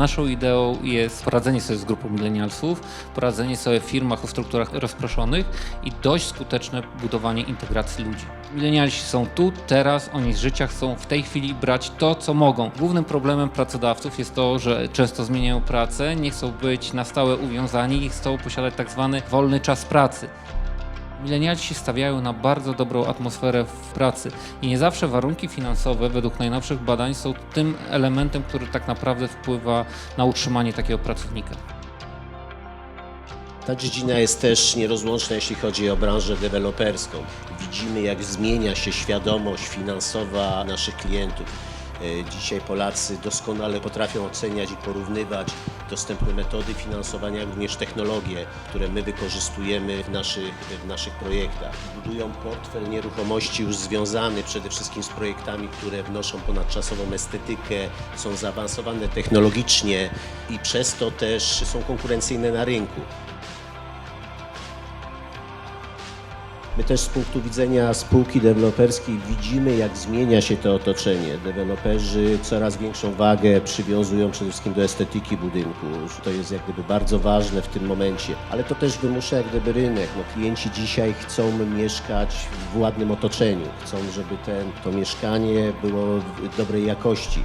Naszą ideą jest poradzenie sobie z grupą milenialsów, poradzenie sobie w firmach o strukturach rozproszonych i dość skuteczne budowanie integracji ludzi. Milenialsi są tu, teraz, oni z życia chcą w tej chwili brać to, co mogą. Głównym problemem pracodawców jest to, że często zmieniają pracę, nie chcą być na stałe uwiązani i chcą posiadać tak zwany wolny czas pracy. Milenialsi stawiają na bardzo dobrą atmosferę w pracy i nie zawsze warunki finansowe według najnowszych badań są tym elementem, który tak naprawdę wpływa na utrzymanie takiego pracownika. Ta dziedzina jest też nierozłączna, jeśli chodzi o branżę deweloperską. Widzimy, jak zmienia się świadomość finansowa naszych klientów. E, Dzisiaj Polacy doskonale potrafią oceniać i porównywać dostępne metody finansowania, również technologie, które my wykorzystujemy w naszych, w naszych projektach. Budują portfel nieruchomości już związany przede wszystkim z projektami, które wnoszą ponadczasową estetykę, są zaawansowane technologicznie i przez to też są konkurencyjne na rynku. My też z punktu widzenia spółki deweloperskiej widzimy, jak zmienia się to otoczenie. Deweloperzy coraz większą wagę przywiązują przede wszystkim do estetyki budynku. To jest jak gdyby bardzo ważne w tym momencie, ale to też wymusza jak gdyby rynek. No, klienci dzisiaj chcą mieszkać w ładnym otoczeniu, chcą, żeby ten, to mieszkanie było dobrej jakości.